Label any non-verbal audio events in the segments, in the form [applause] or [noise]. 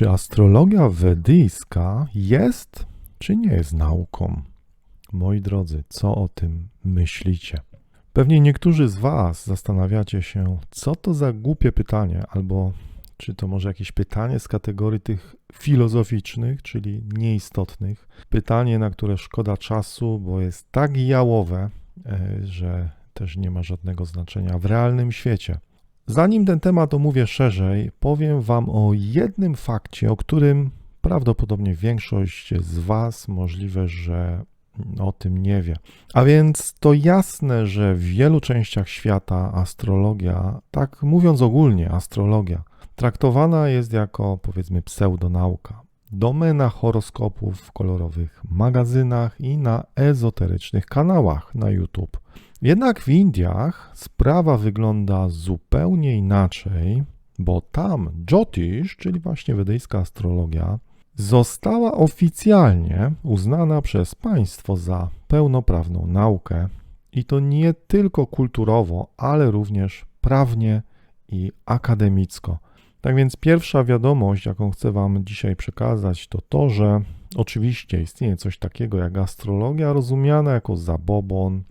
Czy astrologia wedyjska jest czy nie jest nauką? Moi drodzy, co o tym myślicie? Pewnie niektórzy z Was zastanawiacie się, co to za głupie pytanie, albo czy to może jakieś pytanie z kategorii tych filozoficznych, czyli nieistotnych. Pytanie, na które szkoda czasu, bo jest tak jałowe, e, że też nie ma żadnego znaczenia w realnym świecie. Zanim ten temat omówię szerzej, powiem Wam o jednym fakcie, o którym prawdopodobnie większość z Was możliwe, że o tym nie wie. A więc to jasne, że w wielu częściach świata astrologia, tak mówiąc ogólnie, astrologia, traktowana jest jako powiedzmy pseudonauka. Domena horoskopów w kolorowych magazynach i na ezoterycznych kanałach na YouTube. Jednak w Indiach sprawa wygląda zupełnie inaczej, bo tam Jyotish, czyli właśnie wedyjska astrologia, została oficjalnie uznana przez państwo za pełnoprawną naukę i to nie tylko kulturowo, ale również prawnie i akademicko. Tak więc pierwsza wiadomość, jaką chcę Wam dzisiaj przekazać, to to, że oczywiście istnieje coś takiego jak astrologia, rozumiana jako zabobon,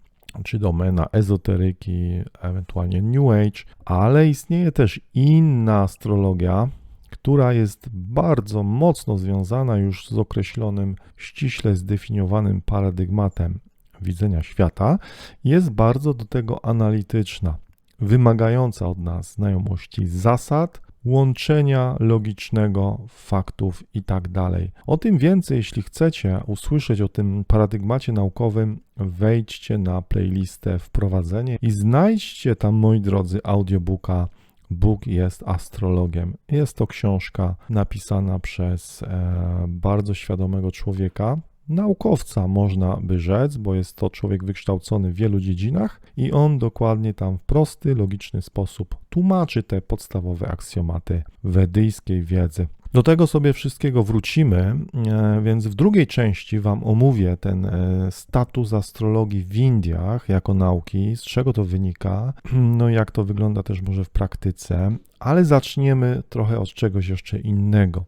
czy domena ezoteryki, ewentualnie New Age, ale istnieje też inna astrologia, która jest bardzo mocno związana już z określonym, ściśle zdefiniowanym paradygmatem widzenia świata, jest bardzo do tego analityczna, wymagająca od nas znajomości zasad, łączenia logicznego faktów i tak dalej. O tym więcej, jeśli chcecie usłyszeć o tym paradygmacie naukowym, wejdźcie na playlistę Wprowadzenie i znajdźcie tam, moi drodzy, audiobooka Bóg jest astrologiem. Jest to książka napisana przez e, bardzo świadomego człowieka, naukowca, można by rzec, bo jest to człowiek wykształcony w wielu dziedzinach i on dokładnie tam w prosty, logiczny sposób tłumaczy te podstawowe aksjomaty wedyjskiej wiedzy. Do tego sobie wszystkiego wrócimy, e, więc w drugiej części Wam omówię ten e, status astrologii w Indiach jako nauki, z czego to wynika, [clears throat] no jak to wygląda też może w praktyce, ale zaczniemy trochę od czegoś jeszcze innego.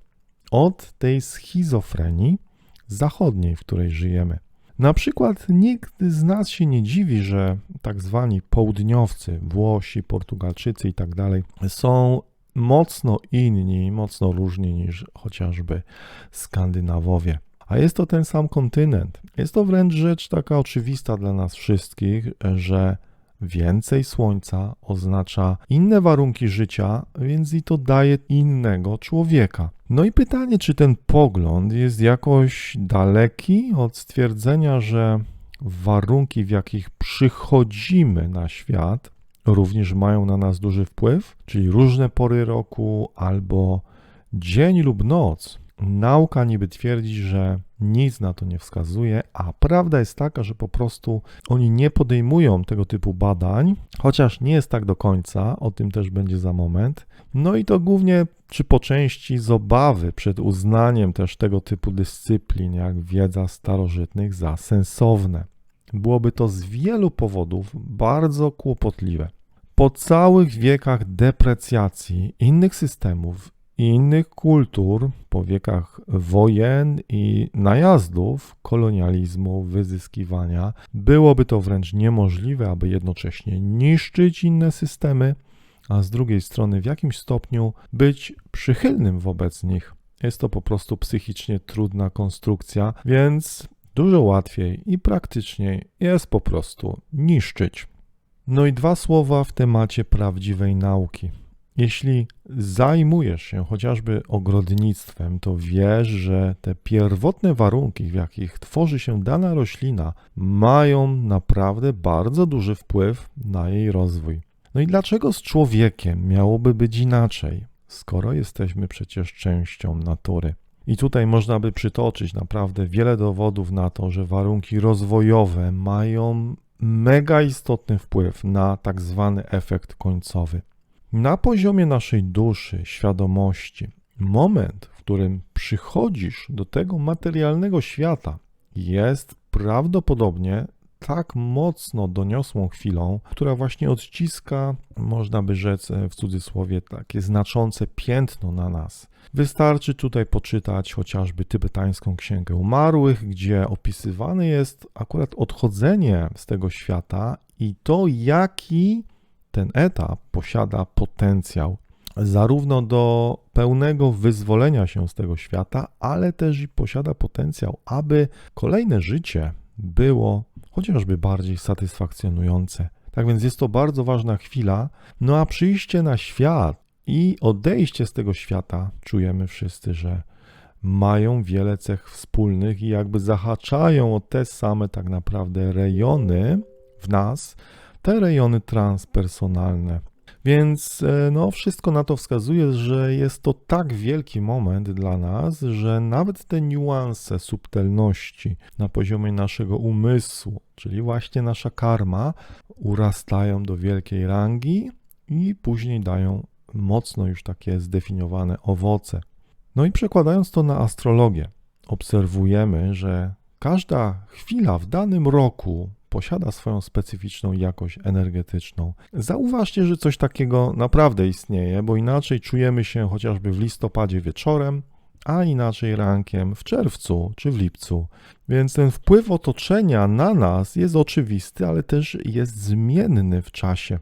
Od tej schizofrenii zachodniej, w której żyjemy. Na przykład nikt z nas się nie dziwi, że tak zwani południowcy, Włosi, Portugalczycy i tak dalej, są mocno inni, mocno różni niż chociażby Skandynawowie. A jest to ten sam kontynent. Jest to wręcz rzecz taka oczywista dla nas wszystkich, że więcej słońca oznacza inne warunki życia, więc i to daje innego człowieka. No i pytanie, czy ten pogląd jest jakoś daleki od stwierdzenia, że warunki, w jakich przychodzimy na świat, również mają na nas duży wpływ, czyli różne pory roku albo dzień lub noc. Nauka niby twierdzi, że nic na to nie wskazuje, a prawda jest taka, że po prostu oni nie podejmują tego typu badań, chociaż nie jest tak do końca, o tym też będzie za moment. No i to głównie czy po części z obawy przed uznaniem też tego typu dyscyplin, jak wiedza starożytnych, za sensowne. Byłoby to z wielu powodów bardzo kłopotliwe. Po całych wiekach deprecjacji innych systemów i innych kultur, po wiekach wojen i najazdów, kolonializmu, wyzyskiwania, byłoby to wręcz niemożliwe, aby jednocześnie niszczyć inne systemy, a z drugiej strony w jakimś stopniu być przychylnym wobec nich. Jest to po prostu psychicznie trudna konstrukcja, więc dużo łatwiej i praktyczniej jest po prostu niszczyć. No i dwa słowa w temacie prawdziwej nauki. Jeśli zajmujesz się chociażby ogrodnictwem, to wiesz, że te pierwotne warunki, w jakich tworzy się dana roślina, mają naprawdę bardzo duży wpływ na jej rozwój. No i dlaczego z człowiekiem miałoby być inaczej, skoro jesteśmy przecież częścią natury? I tutaj można by przytoczyć naprawdę wiele dowodów na to, że warunki rozwojowe mają mega istotny wpływ na tak zwany efekt końcowy. Na poziomie naszej duszy, świadomości, moment, w którym przychodzisz do tego materialnego świata, jest prawdopodobnie tak mocno doniosłą chwilą, która właśnie odciska, można by rzec e, w cudzysłowie, takie znaczące piętno na nas. Wystarczy tutaj poczytać chociażby tybetańską księgę umarłych, gdzie opisywane jest akurat odchodzenie z tego świata i to, jaki ten etap posiada potencjał zarówno do pełnego wyzwolenia się z tego świata, ale też i posiada potencjał, aby kolejne życie było chociażby bardziej satysfakcjonujące. Tak więc jest to bardzo ważna chwila, no a przyjście na świat i odejście z tego świata czujemy wszyscy, że mają wiele cech wspólnych i jakby zahaczają o te same tak naprawdę rejony w nas, te rejony transpersonalne. Więc e, no, wszystko na to wskazuje, że jest to tak wielki moment dla nas, że nawet te niuanse subtelności na poziomie naszego umysłu, czyli właśnie nasza karma, urastają do wielkiej rangi i później dają mocno już takie zdefiniowane owoce. No i przekładając to na astrologię, obserwujemy, że każda chwila w danym roku posiada swoją specyficzną jakość energetyczną. Zauważcie, że coś takiego naprawdę istnieje, bo inaczej czujemy się chociażby w listopadzie wieczorem, a inaczej rankiem w czerwcu czy w lipcu. Więc ten wpływ otoczenia na nas jest oczywisty, ale też jest zmienny w czasie.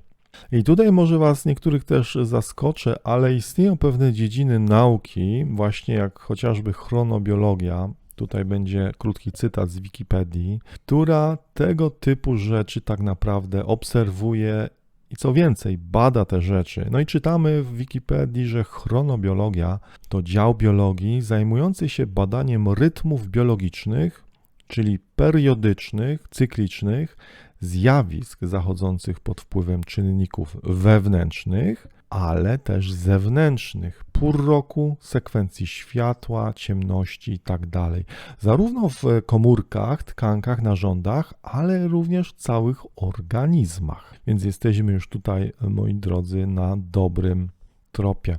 I tutaj może Was niektórych też zaskoczę, ale istnieją pewne dziedziny nauki, właśnie jak chociażby chronobiologia, tutaj będzie krótki cytat z Wikipedii, która tego typu rzeczy tak naprawdę obserwuje i co więcej, bada te rzeczy. No i czytamy w Wikipedii, że chronobiologia to dział biologii zajmujący się badaniem rytmów biologicznych, czyli periodycznych, cyklicznych, zjawisk zachodzących pod wpływem czynników wewnętrznych, ale też zewnętrznych, pór roku, sekwencji światła, ciemności itd. Tak Zarówno w komórkach, tkankach, narządach, ale również w całych organizmach. Więc jesteśmy już tutaj, moi drodzy, na dobrym tropie.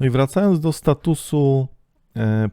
No i wracając do statusu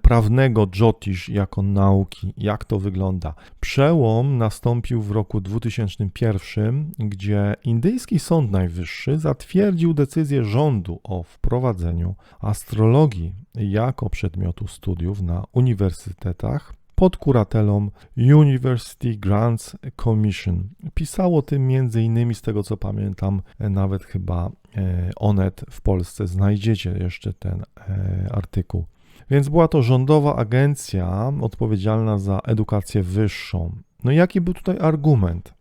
prawnego Jyotish jako nauki. Jak to wygląda? Przełom nastąpił w roku 2001, gdzie indyjski Sąd Najwyższy zatwierdził decyzję rządu o wprowadzeniu astrologii jako przedmiotu studiów na uniwersytetach pod kuratelą University Grants Commission. Pisało tym między innymi z tego co pamiętam, nawet chyba e, Onet w Polsce. Znajdziecie jeszcze ten e, artykuł. Więc była to rządowa agencja odpowiedzialna za edukację wyższą. No jaki był tutaj argument?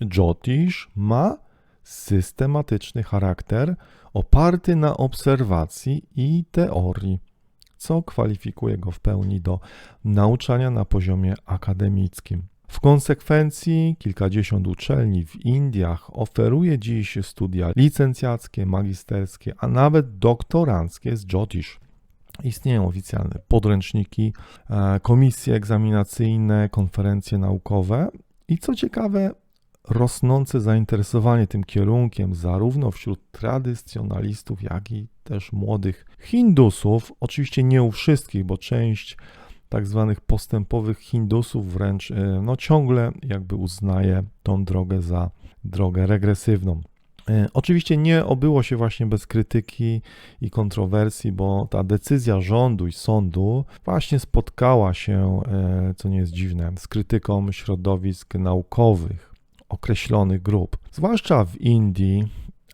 Jyotish ma systematyczny charakter oparty na obserwacji i teorii, co kwalifikuje go w pełni do nauczania na poziomie akademickim. W konsekwencji kilkadziesiąt uczelni w Indiach oferuje dziś studia licencjackie, magisterskie, a nawet doktoranckie z Jyotish. Istnieją oficjalne podręczniki, e, komisje egzaminacyjne, konferencje naukowe i co ciekawe, rosnące zainteresowanie tym kierunkiem zarówno wśród tradycjonalistów, jak i też młodych Hindusów. Oczywiście nie u wszystkich, bo część tak zwanych postępowych Hindusów wręcz e, no, ciągle jakby uznaje tą drogę za drogę regresywną. E, oczywiście nie obyło się właśnie bez krytyki i kontrowersji, bo ta decyzja rządu i sądu właśnie spotkała się, e, co nie jest dziwne, z krytyką środowisk naukowych określonych grup, zwłaszcza w Indii,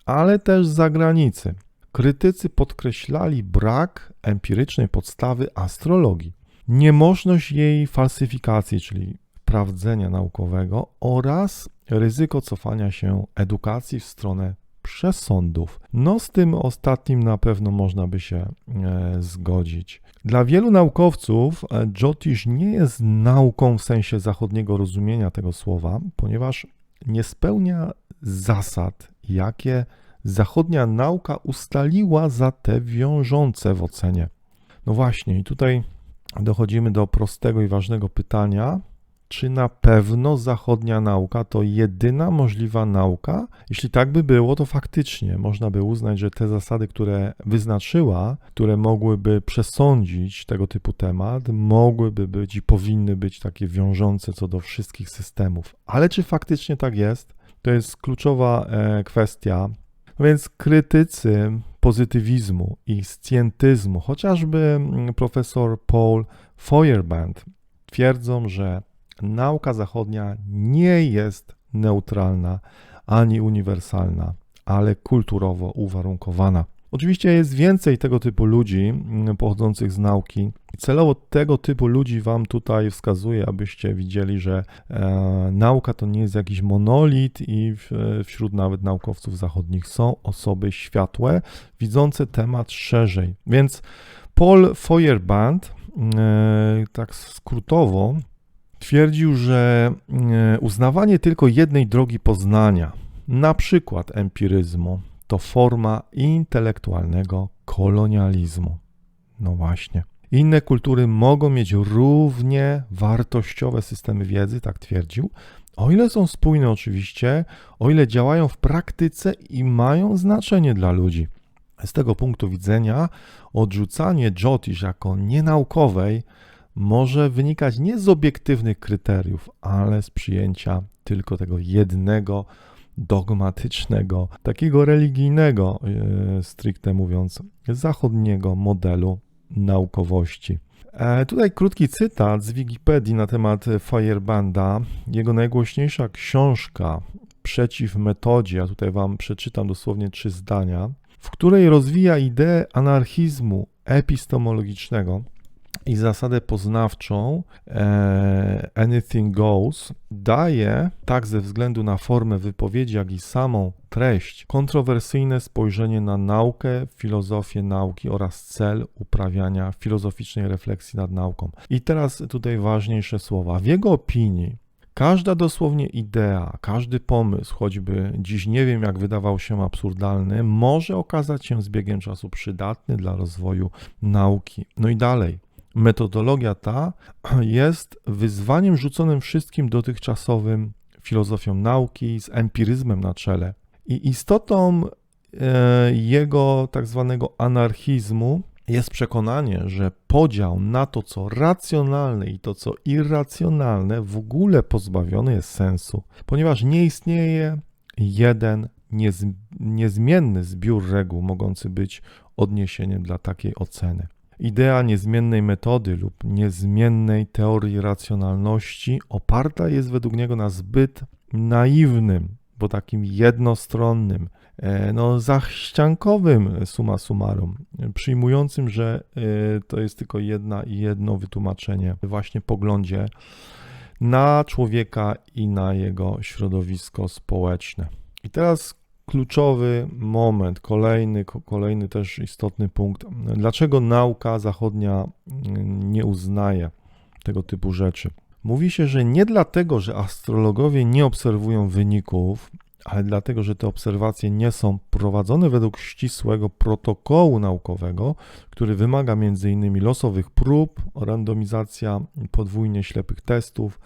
ale też z zagranicy. Krytycy podkreślali brak empirycznej podstawy astrologii, niemożność jej falsyfikacji, czyli sprawdzenia naukowego oraz ryzyko cofania się edukacji w stronę przesądów. No z tym ostatnim na pewno można by się e, zgodzić. Dla wielu naukowców e, Jyotish nie jest nauką w sensie zachodniego rozumienia tego słowa, ponieważ nie spełnia zasad, jakie zachodnia nauka ustaliła za te wiążące w ocenie. No właśnie, i tutaj dochodzimy do prostego i ważnego pytania, czy na pewno zachodnia nauka to jedyna możliwa nauka? Jeśli tak by było, to faktycznie można by uznać, że te zasady, które wyznaczyła, które mogłyby przesądzić tego typu temat, mogłyby być i powinny być takie wiążące co do wszystkich systemów. Ale czy faktycznie tak jest? To jest kluczowa e, kwestia. No więc krytycy pozytywizmu i scjentyzmu, chociażby mm, profesor Paul Feuerband, twierdzą, że nauka zachodnia nie jest neutralna ani uniwersalna, ale kulturowo uwarunkowana. Oczywiście jest więcej tego typu ludzi mm, pochodzących z nauki. Celowo tego typu ludzi Wam tutaj wskazuję, abyście widzieli, że e, nauka to nie jest jakiś monolit i w, wśród nawet naukowców zachodnich są osoby światłe, widzące temat szerzej. Więc Paul Feuerband, e, tak skrótowo, twierdził, że e, uznawanie tylko jednej drogi poznania, na przykład empiryzmu, to forma intelektualnego kolonializmu. No właśnie. Inne kultury mogą mieć równie wartościowe systemy wiedzy, tak twierdził, o ile są spójne oczywiście, o ile działają w praktyce i mają znaczenie dla ludzi. Z tego punktu widzenia odrzucanie Jotish jako nienaukowej może wynikać nie z obiektywnych kryteriów, ale z przyjęcia tylko tego jednego dogmatycznego, takiego religijnego, e, stricte mówiąc, zachodniego modelu naukowości. E, tutaj krótki cytat z Wikipedii na temat Firebanda. Jego najgłośniejsza książka Przeciw metodzie, a tutaj wam przeczytam dosłownie trzy zdania, w której rozwija ideę anarchizmu epistemologicznego i zasadę poznawczą e, anything goes daje, tak ze względu na formę wypowiedzi, jak i samą treść, kontrowersyjne spojrzenie na naukę, filozofię nauki oraz cel uprawiania filozoficznej refleksji nad nauką. I teraz tutaj ważniejsze słowa. W jego opinii Każda dosłownie idea, każdy pomysł, choćby dziś nie wiem, jak wydawał się absurdalny, może okazać się z biegiem czasu przydatny dla rozwoju nauki. No i dalej. Metodologia ta [clears throat] jest wyzwaniem rzuconym wszystkim dotychczasowym filozofią nauki z empiryzmem na czele. I istotą e, jego tak zwanego anarchizmu jest przekonanie, że podział na to, co racjonalne i to, co irracjonalne, w ogóle pozbawiony jest sensu, ponieważ nie istnieje jeden niez, niezmienny zbiór reguł mogący być odniesieniem dla takiej oceny. Idea niezmiennej metody lub niezmiennej teorii racjonalności oparta jest według niego na zbyt naiwnym, bo takim jednostronnym, e, no zachściankowym suma summarum, przyjmującym, że e, to jest tylko jedna i jedno wytłumaczenie właśnie poglądzie na człowieka i na jego środowisko społeczne. I teraz kluczowy moment, kolejny, kolejny też istotny punkt. Dlaczego nauka zachodnia mm, nie uznaje tego typu rzeczy? Mówi się, że nie dlatego, że astrologowie nie obserwują wyników, ale dlatego, że te obserwacje nie są prowadzone według ścisłego protokołu naukowego, który wymaga m.in. losowych prób, randomizacja podwójnie ślepych testów,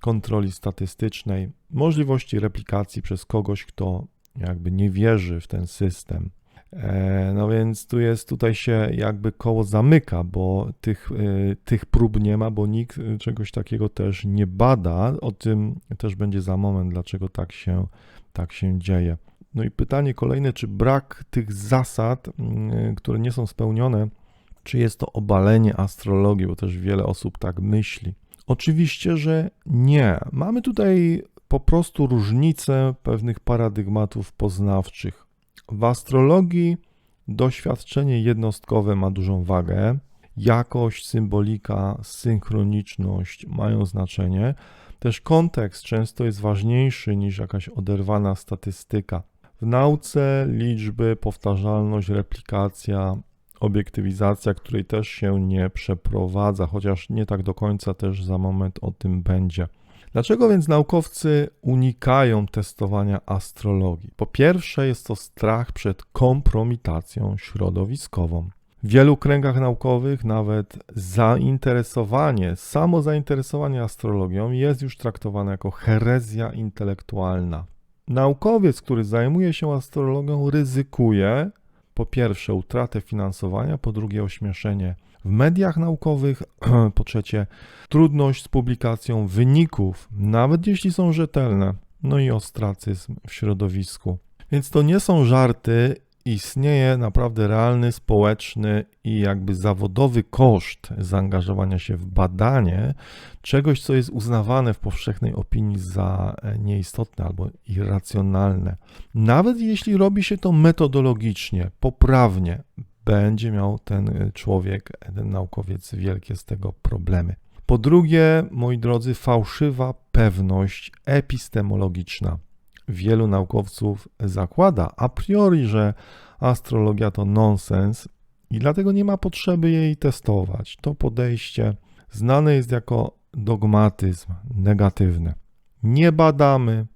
kontroli statystycznej, możliwości replikacji przez kogoś, kto jakby nie wierzy w ten system. E, no więc tu jest, tutaj się jakby koło zamyka, bo tych, e, tych prób nie ma, bo nikt e, czegoś takiego też nie bada. O tym też będzie za moment, dlaczego tak się, tak się dzieje. No i pytanie kolejne, czy brak tych zasad, które nie są spełnione, czy jest to obalenie astrologii, bo też wiele osób tak myśli. Oczywiście, że nie. Mamy tutaj po prostu różnice pewnych paradygmatów poznawczych. W astrologii doświadczenie jednostkowe ma dużą wagę, jakość, symbolika, synchroniczność mają znaczenie. Też kontekst często jest ważniejszy niż jakaś oderwana statystyka. W nauce liczby, powtarzalność, replikacja, obiektywizacja, której też się nie przeprowadza, chociaż nie tak do końca też za moment o tym będzie. Dlaczego więc naukowcy unikają testowania astrologii? Po pierwsze, jest to strach przed kompromitacją środowiskową. W wielu kręgach naukowych nawet zainteresowanie, samo zainteresowanie astrologią jest już traktowane jako herezja intelektualna. Naukowiec, który zajmuje się astrologią, ryzykuje po pierwsze utratę finansowania, po drugie ośmieszenie w mediach naukowych, [clears throat] po trzecie trudność z publikacją wyników, nawet jeśli są rzetelne, no i ostracyzm w środowisku. Więc to nie są żarty istnieje naprawdę realny, społeczny i jakby zawodowy koszt zaangażowania się w badanie czegoś, co jest uznawane w powszechnej opinii za e, nieistotne albo irracjonalne. Nawet jeśli robi się to metodologicznie, poprawnie, będzie miał ten e, człowiek, ten naukowiec wielkie z tego problemy. Po drugie, moi drodzy, fałszywa pewność epistemologiczna wielu naukowców zakłada a priori, że astrologia to nonsens i dlatego nie ma potrzeby jej testować. To podejście znane jest jako dogmatyzm negatywny. Nie badamy,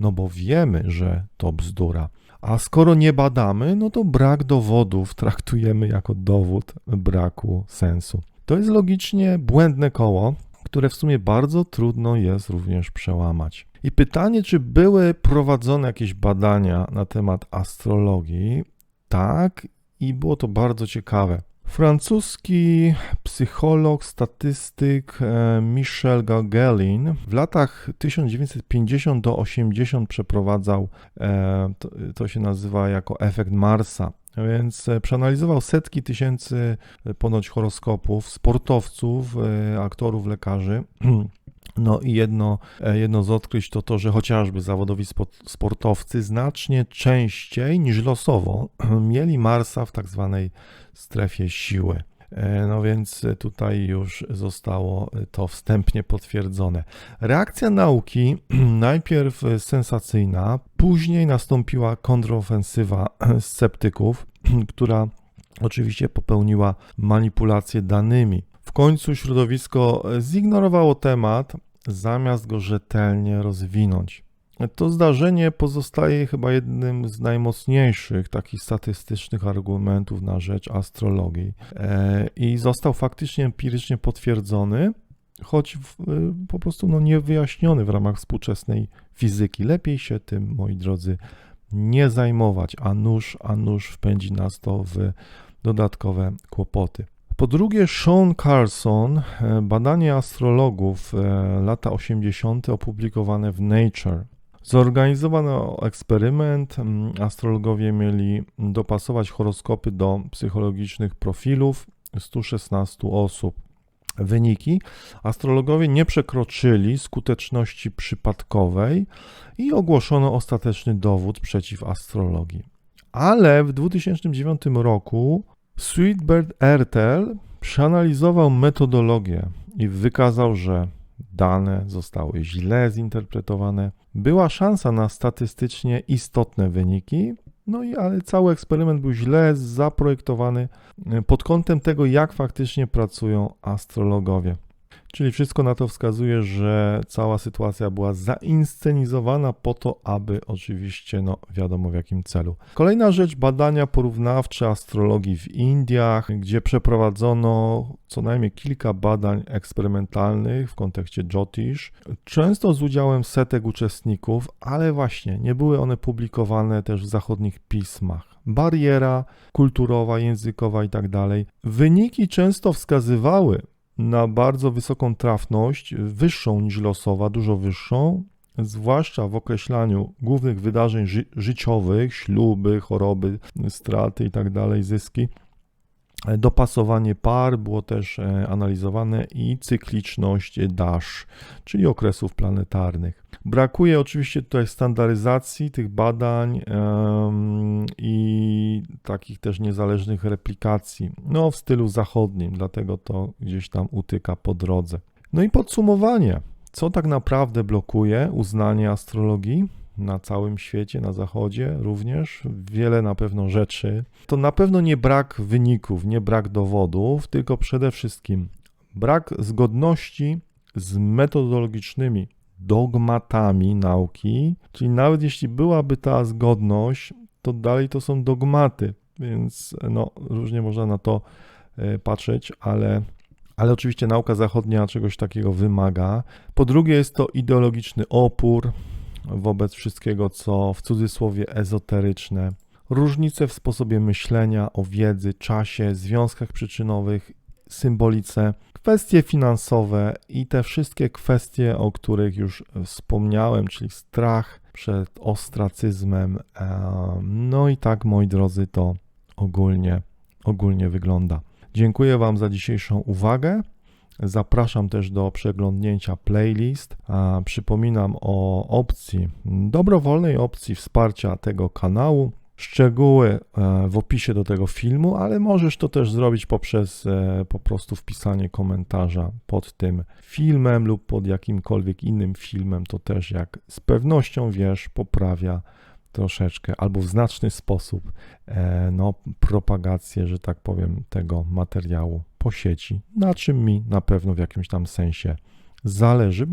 no bo wiemy, że to bzdura. A skoro nie badamy, no to brak dowodów traktujemy jako dowód braku sensu. To jest logicznie błędne koło, które w sumie bardzo trudno jest również przełamać. I pytanie, czy były prowadzone jakieś badania na temat astrologii? Tak, i było to bardzo ciekawe. Francuski psycholog, statystyk e, Michel Gauguin w latach 1950 do 80 przeprowadzał, e, to, się nazywa jako efekt Marsa, więc e, przeanalizował setki tysięcy ponoć horoskopów sportowców, aktorów, lekarzy [clears throat] No i jedno, e, jedno z odkryć to to, że chociażby zawodowi sportowcy znacznie częściej niż losowo [clears throat] mieli Marsa w tak zwanej strefie siły. E, no więc tutaj już zostało to wstępnie potwierdzone. Reakcja nauki [clears throat] najpierw sensacyjna, później nastąpiła kontrofensywa [clears throat] sceptyków, która oczywiście popełniła manipulację danymi. W końcu środowisko zignorowało temat, zamiast go rzetelnie rozwinąć. To zdarzenie pozostaje chyba jednym z najmocniejszych takich statystycznych argumentów na rzecz astrologii e, i został faktycznie empirycznie potwierdzony, choć e, po prostu no, niewyjaśniony w ramach współczesnej fizyki. Lepiej się tym, moi drodzy, nie zajmować, a nóż, a nóż wpędzi nas to w dodatkowe kłopoty. Po drugie, Sean Carlson, e, badanie astrologów e, lata 80. opublikowane w Nature. Zorganizowano eksperyment. Astrologowie mieli dopasować horoskopy do psychologicznych profilów 116 osób. Wyniki astrologowie nie przekroczyli skuteczności przypadkowej i ogłoszono ostateczny dowód przeciw astrologii. Ale w 2009 roku Sweetbird Airtel przeanalizował metodologię i wykazał, że dane zostały źle zinterpretowane. Była szansa na statystycznie istotne wyniki, no i ale cały eksperyment był źle zaprojektowany pod kątem tego, jak faktycznie pracują astrologowie. Czyli wszystko na to wskazuje, że cała sytuacja była zainscenizowana po to, aby oczywiście, no wiadomo w jakim celu. Kolejna rzecz, badania porównawcze astrologii w Indiach, gdzie przeprowadzono co najmniej kilka badań eksperymentalnych w kontekście Jyotish, często z udziałem setek uczestników, ale właśnie nie były one publikowane też w zachodnich pismach bariera kulturowa, językowa i tak dalej. Wyniki często wskazywały na bardzo wysoką trafność, wyższą niż losowa, dużo wyższą, zwłaszcza w określaniu głównych wydarzeń ży życiowych, śluby, choroby, straty itd., tak zyski. Dopasowanie par było też e, analizowane i cykliczność dash, czyli okresów planetarnych. Brakuje oczywiście tutaj standaryzacji tych badań i takich też niezależnych replikacji, no w stylu zachodnim, dlatego to gdzieś tam utyka po drodze. No i podsumowanie. Co tak naprawdę blokuje uznanie astrologii? Na całym świecie, na zachodzie również, wiele na pewno rzeczy. To na pewno nie brak wyników, nie brak dowodów, tylko przede wszystkim brak zgodności z metodologicznymi dogmatami nauki, czyli nawet jeśli byłaby ta zgodność, to dalej to są dogmaty. więc no, różnie można na to e, patrzeć, ale, ale oczywiście nauka zachodnia czegoś takiego wymaga. Po drugie, jest to ideologiczny opór wobec wszystkiego, co w cudzysłowie ezoteryczne. Różnice w sposobie myślenia o wiedzy, czasie, związkach przyczynowych, symbolice, kwestie finansowe i te wszystkie kwestie, o których już wspomniałem, czyli strach przed ostracyzmem. em, No i tak, moi drodzy, to ogólnie, ogólnie wygląda. Dziękuję Wam za dzisiejszą uwagę. Zapraszam też do przeglądnięcia playlist. Przypominam o opcji, dobrowolnej opcji wsparcia tego kanału. Szczegóły e, w opisie do tego filmu, ale możesz to też zrobić poprzez e, po prostu wpisanie komentarza pod tym filmem lub pod jakimkolwiek innym filmem. To też, jak z pewnością wiesz, poprawia troszeczkę albo w znaczny sposób e, no, propagację, że tak powiem, tego materiału po sieci, na czym mi na pewno w jakimś tam sensie zależy, bo